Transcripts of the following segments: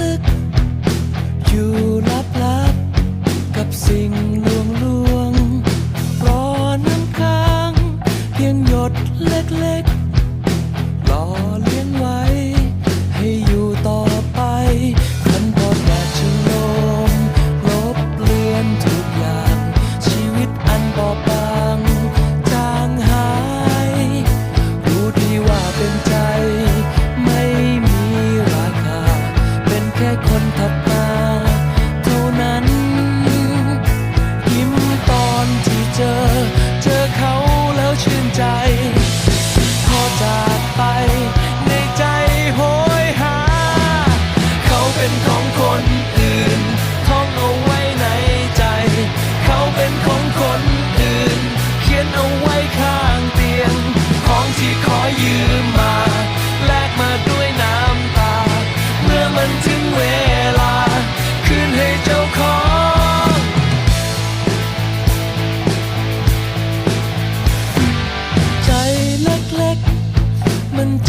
ลึกๆ อยู่ลับๆ กับสิ่งลวงลวงอน้ำค้าง เพียงหยดเล็ก ยิ้มตอนที่เจอ เจอเขา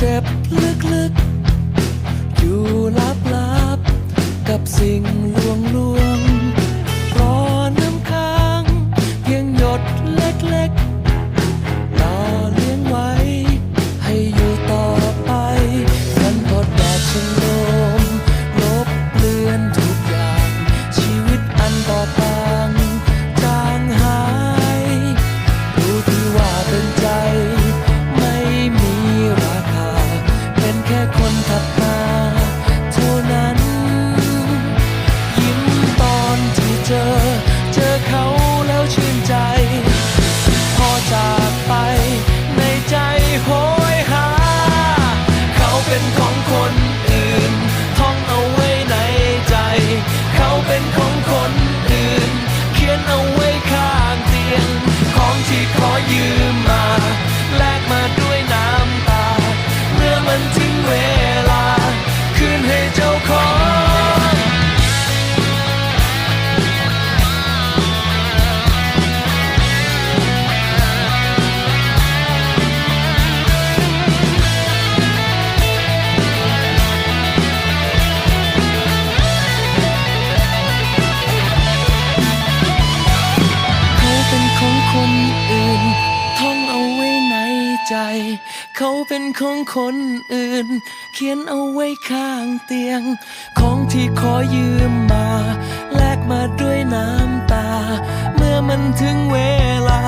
เจ็บลึกๆ เขาเป็นของคนอื่น เขียนเอาไว้ข้างเตียง ของที่ขอยืมมา แลกมาด้วยน้ำตา เมื่อมันถึงเวลา